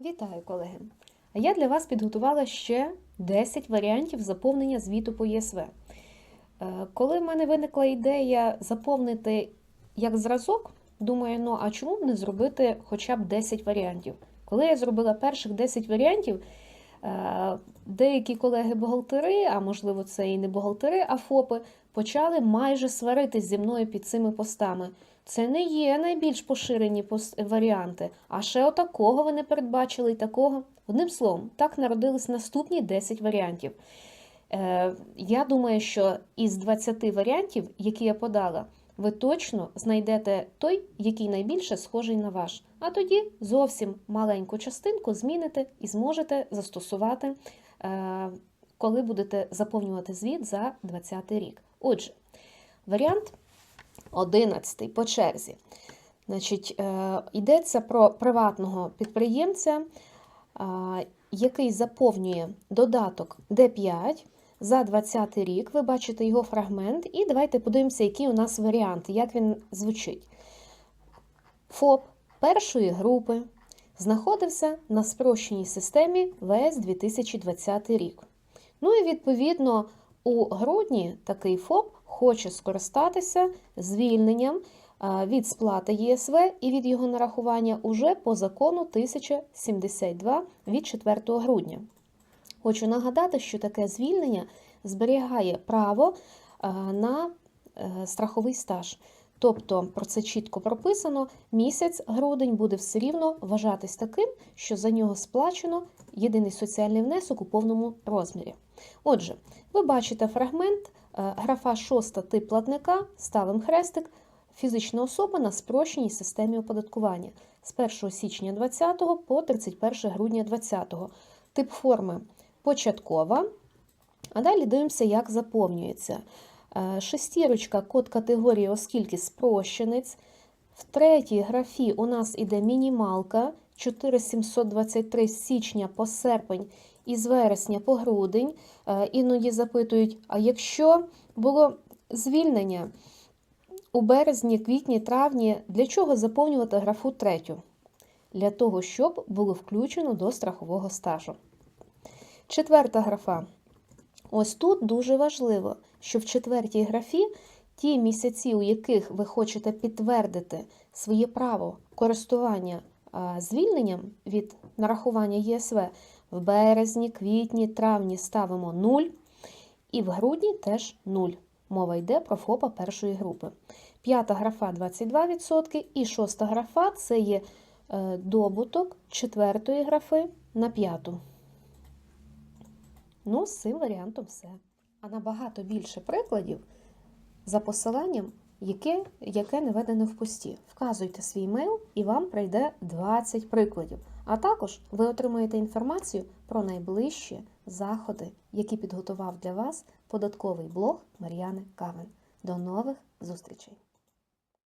Вітаю, колеги! Я для вас підготувала ще 10 варіантів заповнення звіту по ЄСВ. Е, Коли в мене виникла ідея заповнити як зразок, думаю, ну а чому б не зробити хоча б 10 варіантів? Коли я зробила перших 10 варіантів, деякі колеги-бухгалтери, а можливо, це і не бухгалтери, а ФОПи, почали майже сваритись зі мною під цими постами. Це не є найбільш поширені пос- варіанти, а ще отакого ви не передбачили і такого. Одним словом, так народились наступні 10 варіантів. Е, я думаю, що із 20 варіантів, які я подала, ви точно знайдете той, який найбільше схожий на ваш. А тоді зовсім маленьку частинку зміните і зможете застосувати, е, коли будете заповнювати звіт за 20 рік. Отже, варіант 11 по черзі. Значить, е, йдеться про приватного підприємця, е, який заповнює додаток D5 за 20 рік. Ви бачите його фрагмент, і давайте подивимося, який у нас варіант, як він звучить. ФОП першої групи знаходився на спрощеній системі ВС 2020 рік. Ну і відповідно у грудні такий ФОП хоче скористатися звільненням від сплати ЄСВ і від його нарахування уже по закону 1072 від 4 грудня. Хочу нагадати, що таке звільнення зберігає право на е, страховий стаж. Тобто про це чітко прописано, місяць грудень буде все рівно вважатись таким, що за нього сплачено єдиний соціальний внесок у повному розмірі. Отже, ви бачите фрагмент, е, графа 6 тип платника, ставимо хрестик, фізична особа на спрощеній системі оподаткування з 1 січня 2020 по 31 грудня 2020. Тип форми початкова. А далі дивимося, як заповнюється. Е, Шестірочка, код категорії, оскільки спрощенець. В третій графі у нас іде мінімалка 4723 з січня по серпень і з вересня по грудень. Е, Іноді запитують, а якщо було звільнення у березні, квітні, травні, для чого заповнювати графу третю? Для того, щоб було включено до страхового стажу. Четверта графа. Ось тут дуже важливо, що в четвертій графі ті місяці, у яких ви хочете підтвердити своє право користування звільненням від нарахування ЄСВ, в березні, квітні, травні ставимо 0, і в грудні теж 0. Мова йде про ФОПа першої групи. П'ята графа 22%, і шоста графа це є е, добуток четвертої графи на п'яту. Ну, з цим варіантом все. А набагато більше прикладів за посиланням, яке, яке наведене в пості. Вказуйте свій мейл і вам прийде 20 прикладів. А також ви отримаєте інформацію про найближчі заходи, які підготував для вас податковий блог Мар'яни Кавен. До нових зустрічей!